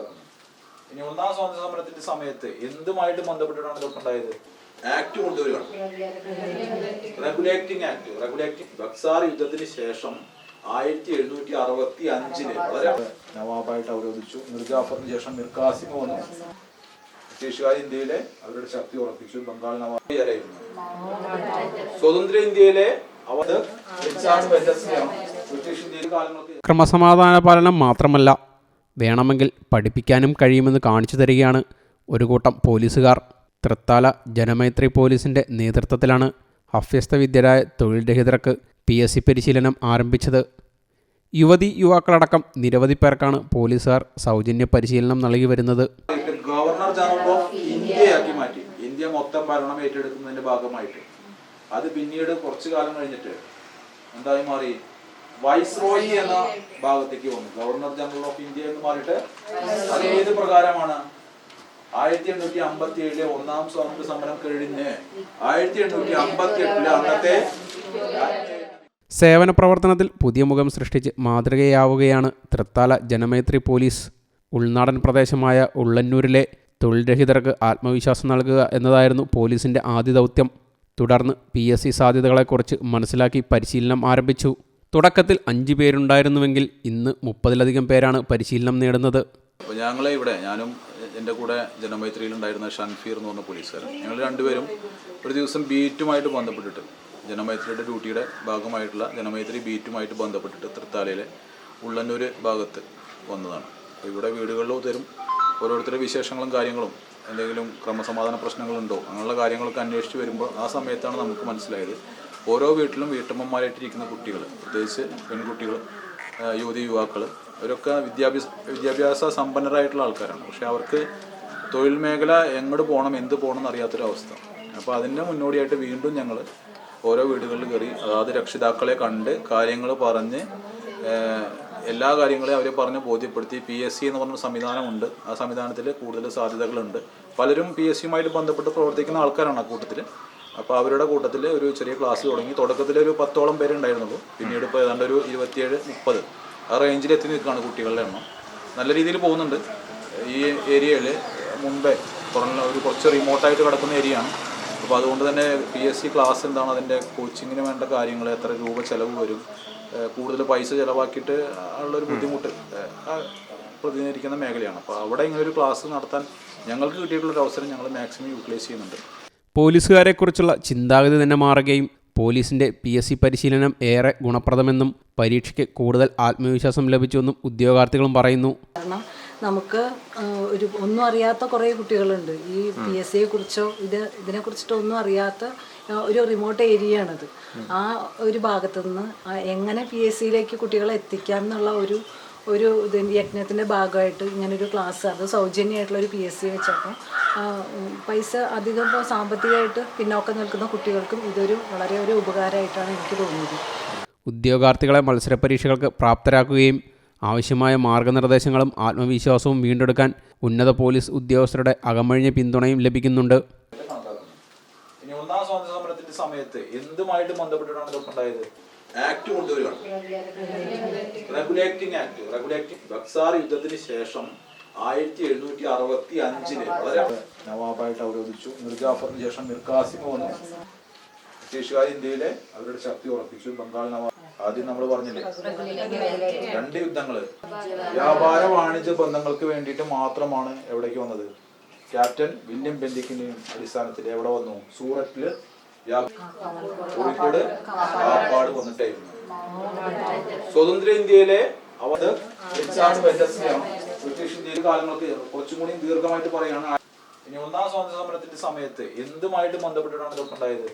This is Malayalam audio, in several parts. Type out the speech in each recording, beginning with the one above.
കണക്കാക്കുന്നത് ഇനി ഒന്നാം സ്വാതന്ത്ര്യ സമരത്തിന്റെ സമയത്ത് എന്തുമായിട്ട് ബന്ധപ്പെട്ടിട്ടാണ് ഇതൊക്കെ ഉണ്ടായത്? ആക്ട് കൊണ്ടുവരികയാണ്. റെഗുലേറ്റിംഗ് ആക്ട് റെഗുലേറ്റിംഗ് ബക്സാർ യുദ്ധത്തിന് ശേഷം ആയിരത്തി എഴുന്നൂറ്റി അറുപത്തി അഞ്ചിന് വളരെ നവാബായിട്ട് അവരോധിച്ചു. മിർജാഫറിന് ശേഷം മിർ കാസിം വന്നു. ബ്രിട്ടീഷുകാർ ഇന്ത്യയിലെ അവരുടെ ശക്തി ഉറപ്പിച്ചു. ബംഗാൾ നവാബിയായിരുന്നു സ്വതന്ത്ര ഇന്ത്യയിലെ അവർ ബ്രിട്ടീഷ് ഇന്ത്യയിലെ കാലങ്ങൾക്ക് ക്രമസമാധാന പാലനം മാത്രമല്ല വേണമെങ്കിൽ പഠിപ്പിക്കാനും കഴിയുമെന്ന് കാണിച്ചു തരികയാണ് ഒരു കൂട്ടം പോലീസുകാർ. തൃത്താല ജനമൈത്രി പോലീസിന്റെ നേതൃത്വത്തിലാണ് അഭ്യസ്ത വിദ്യരായ തൊഴിൽ രഹിതർക്ക് പി എസ് സി പരിശീലനം ആരംഭിച്ചത്. യുവതി യുവാക്കളടക്കം നിരവധി പേർക്കാണ് പോലീസുകാർ സൗജന്യ പരിശീലനം നൽകി വരുന്നത്. ഗവർണർ ഇന്ത്യയാക്കി മാറ്റി. ഇന്ത്യ മൊത്തം ഭരണം ഏറ്റെടുക്കുന്നതിന്റെ ഭാഗമായിട്ട്. അത് പിന്നീട് കുറച്ചു കാലം കഴിഞ്ഞിട്ട് എന്തായി മാറി? വൈസ്രോയി എന്ന ഭാഗത്തേക്ക് വന്നു. ഗവർണർ ജനറൽ ഓഫ് ഇന്ത്യ എന്ന് മാറിയിട്ട് അത് ഏത് പ്രകാരമാണ്? ആയിരത്തി എണ്ണൂറ്റി അമ്പത്തി ഏഴിലെ ഒന്നാം സ്വാതന്ത്ര്യ സമരം കഴിഞ്ഞ് ആയിരത്തി എണ്ണൂറ്റി അമ്പത്തി എട്ടിലെ അന്നത്തെ സേവന പ്രവർത്തനത്തിൽ പുതിയ മുഖം സൃഷ്ടിച്ച് മാതൃകയാവുകയാണ് തൃത്താല ജനമൈത്രി പോലീസ്. ഉൾനാടൻ പ്രദേശമായ ഉള്ളന്നൂരിലെ തൊഴിൽ രഹിതർക്ക് ആത്മവിശ്വാസം നൽകുക എന്നതായിരുന്നു പോലീസിന്റെ ആദ്യ ദൗത്യം. തുടർന്ന് പി എസ് സി സാധ്യതകളെക്കുറിച്ച് മനസ്സിലാക്കി പരിശീലനം ആരംഭിച്ചു. തുടക്കത്തിൽ അഞ്ച് പേരുണ്ടായിരുന്നുവെങ്കിൽ ഇന്ന് മുപ്പതിലധികം പേരാണ് പരിശീലനം നേടുന്നത്. അപ്പോൾ ഞങ്ങളെ ഇവിടെ ഞാനും എന്റെ കൂടെ ജനമൈത്രിയിലുണ്ടായിരുന്ന ഷൻഫീർ എന്ന് പറഞ്ഞ പോലീസുകാരൻ. ഞങ്ങൾ രണ്ടുപേരും ഒരു ദിവസം ബീറ്റുമായിട്ട് ബന്ധപ്പെട്ടിട്ട് ജനമൈത്രിയുടെ ഡ്യൂട്ടിയുടെ ഭാഗമായിട്ടുള്ള ജനമൈത്രി ബീറ്റുമായിട്ട് ബന്ധപ്പെട്ടിട്ട് തൃത്താലയിലെ ഉള്ളന്നൂർ ഭാഗത്ത് വന്നതാണ്. ഇവിടെ വീടുകളിൽ തരും ഓരോരുത്തരുടെ വിശേഷങ്ങളും കാര്യങ്ങളും എന്തെങ്കിലും ക്രമസമാധാന പ്രശ്നങ്ങളുണ്ടോ അങ്ങനെയുള്ള കാര്യങ്ങളൊക്കെ അന്വേഷിച്ച് വരുമ്പോൾ ആ സമയത്താണ് നമുക്ക് മനസ്സിലായത് ഓരോ വീട്ടിലും വീട്ടമ്മമാരായിട്ടിരിക്കുന്ന കുട്ടികൾ പ്രത്യേകിച്ച് പെൺകുട്ടികൾ യുവതി യുവാക്കൾ അവരൊക്കെ വിദ്യാഭ്യാസ വിദ്യാഭ്യാസ സമ്പന്നരായിട്ടുള്ള ആൾക്കാരാണ്. പക്ഷെ അവർക്ക് തൊഴിൽ മേഖല എങ്ങോട്ട് പോകണം എന്ത് പോകണം എന്നറിയാത്തൊരവസ്ഥ. അപ്പോൾ അതിന്റെ മുന്നോടിയായിട്ട് വീണ്ടും ഞങ്ങൾ ഓരോ വീടുകളിൽ കയറി അതാത് രക്ഷിതാക്കളെ കണ്ട് കാര്യങ്ങൾ പറഞ്ഞ് എല്ലാ കാര്യങ്ങളെയും അവരെ പറഞ്ഞ് ബോധ്യപ്പെടുത്തി. പി എസ് സി എന്ന് പറഞ്ഞ സംവിധാനമുണ്ട്. ആ സംവിധാനത്തിൽ കൂടുതൽ സാധ്യതകളുണ്ട്. പലരും പി എസ് സിയുമായിട്ട് ബന്ധപ്പെട്ട് പ്രവർത്തിക്കുന്ന ആൾക്കാരാണ് ആ കൂട്ടത്തിൽ അപ്പോൾ അവരുടെ കൂട്ടത്തിൽ ഒരു ചെറിയ ക്ലാസ് തുടങ്ങി. തുടക്കത്തിൽ ഒരു പത്തോളം പേര് ഉണ്ടായിരുന്നുള്ളൂ. പിന്നീട് ഇപ്പോൾ ഏതാണ്ട് ഒരു ഇരുപത്തിയേഴ് മുപ്പത്. ആ റേഞ്ചിൽ എത്തി നിൽക്കുകയാണ് കുട്ടികളുടെ എണ്ണം. നല്ല രീതിയിൽ പോകുന്നുണ്ട്. ഈ ഏരിയയിൽ മുമ്പേ തുറന്ന ഒരു കുറച്ച് റിമോട്ടായിട്ട് കിടക്കുന്ന ഏരിയയാണ് അപ്പോൾ അതുകൊണ്ട് തന്നെ പി എസ് സി ക്ലാസ് എന്താണ് അതിന്റെ കോച്ചിങ്ങിന് വേണ്ട കാര്യങ്ങൾ എത്ര രൂപ ചിലവ് വരും കൂടുതൽ പൈസ ചിലവാക്കിയിട്ട് ഉള്ളൊരു ബുദ്ധിമുട്ട് പ്രതിനിധീകരിക്കുന്ന മേഖലയാണ്. അപ്പോൾ അവിടെ ഇങ്ങനെ ഒരു ക്ലാസ് നടത്താൻ ഞങ്ങൾക്ക് കിട്ടിയിട്ടുള്ളൊരു അവസരം ഞങ്ങൾ മാക്സിമം യൂട്ടിലൈസ് ചെയ്യുന്നുണ്ട്. പോലീസുകാരെക്കുറിച്ചുള്ള ചിന്താഗതി തന്നെ മാറുകയും പോലീസിന്റെ പി എസ് സി പരിശീലനം ഏറെ ഗുണപ്രദമെന്നും പരീക്ഷയ്ക്ക് കൂടുതൽ ആത്മവിശ്വാസം ലഭിച്ചുവെന്നും ഉദ്യോഗാർത്ഥികളും പറയുന്നു. നമുക്ക് ഒരു ഒന്നും അറിയാത്ത കുറേ കുട്ടികളുണ്ട്. ഈ പി എസ് സിയെ കുറിച്ചോ ഇത് ഇതിനെ കുറിച്ചിട്ടോ ഒന്നും അറിയാത്ത ഒരു റിമോട്ട് ഏരിയ ആണത്. ആ ഒരു ഭാഗത്തു നിന്ന് എങ്ങനെ പി എസ് സിയിലേക്ക് കുട്ടികളെ എത്തിക്കാം എന്നുള്ള ഒരു ഒരു ഇതിന്റെ യജ്ഞത്തിന്റെ ഭാഗമായിട്ട് ഇങ്ങനൊരു ക്ലാസ് അത് സൗജന്യമായിട്ടുള്ള ഒരു പി എസ് സി വെച്ചപ്പോൾ പൈസ അധികം ഇപ്പോൾ സാമ്പത്തികമായിട്ട് പിന്നോക്കം നിൽക്കുന്ന കുട്ടികൾക്കും ഇതൊരു വളരെ ഒരു ഉപകാരമായിട്ടാണ് എനിക്ക് തോന്നിയത്. ഉദ്യോഗാർത്ഥികളെ മത്സര പരീക്ഷകൾക്ക് പ്രാപ്തരാക്കുകയും ആവശ്യമായ മാർഗനിർദ്ദേശങ്ങളും ആത്മവിശ്വാസവും വീണ്ടെടുക്കാൻ ഉന്നത പോലീസ് ഉദ്യോഗസ്ഥരുടെ അകമഴിഞ്ഞ പിന്തുണയും ലഭിക്കുന്നുണ്ട് ഇനി ഒന്നാം സ്വാതന്ത്ര്യ സമരത്തിന്റെ സമയത്ത് എന്തുമായിട്ട് ബന്ധപ്പെട്ടിട്ടാണ് ഇതൊക്കെ ഉണ്ടായത്? ആക്ട് കൊണ്ടുവരികയാണ്. റെഗുലേറ്റിംഗ് ആക്ട് റെഗുലേറ്റിംഗ് ബക്സാർ യുദ്ധത്തിന് ശേഷം ആയിരത്തി എഴുന്നൂറ്റി അറുപത്തി അഞ്ചിൽ വളരെ നവാബായിട്ട് അവരോധിച്ചു. മിർജാഫറിന് ശേഷം മിർ കാസിം വന്നു. ബ്രിട്ടീഷുകാർ ഇന്ത്യയിലെ അവരുടെ ശക്തി ഉറപ്പിച്ചു. ബംഗാൾ നവാബ് ആദ്യം നമ്മൾ പറഞ്ഞില്ലേ? രണ്ട് യുദ്ധങ്ങൾ. വ്യാപാര വാണിജ്യ ബന്ധങ്ങൾക്ക് വേണ്ടിയിട്ട് മാത്രമാണ് എവിടേക്ക് വന്നത്? ക്യാപ്റ്റൻ വില്യം ബെന്തിക്കിന്റെയും അടിസ്ഥാനത്തിൽ എവിടെ വന്നു? സൂററ്റിൽ കോഴിക്കോട് കാപ്പാട് വന്നിട്ടായിരുന്നു. സ്വതന്ത്ര ഇന്ത്യയിലെ അവർ ബ്രിട്ടീഷ് ഇന്ത്യയിൽ കാലങ്ങൾക്ക് കുറച്ചും കൂടി ദീർഘമായിട്ട് പറയുകയാണ് ഇനി ഒന്നാം സ്വാതന്ത്ര്യ സമരത്തിന്റെ സമയത്ത് എന്തുമായിട്ട് ബന്ധപ്പെട്ടിട്ടാണ് ഇതൊക്കെ ഉണ്ടായത്?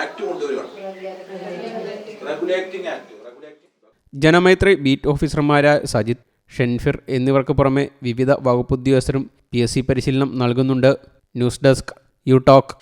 ആക്ട് കൊണ്ടുവരികയാണ്. റെഗുലേറ്റിംഗ് ആക്ട് ജനമൈത്രി ബീറ്റ് ഓഫീസർമാരായ സജിത് ഷെൻഫിർ എന്നിവർക്ക് പുറമെ വിവിധ വകുപ്പ് ഉദ്യോഗസ്ഥരും പി എസ് സി പരിശീലനം നൽകുന്നുണ്ട്. News desk you talk.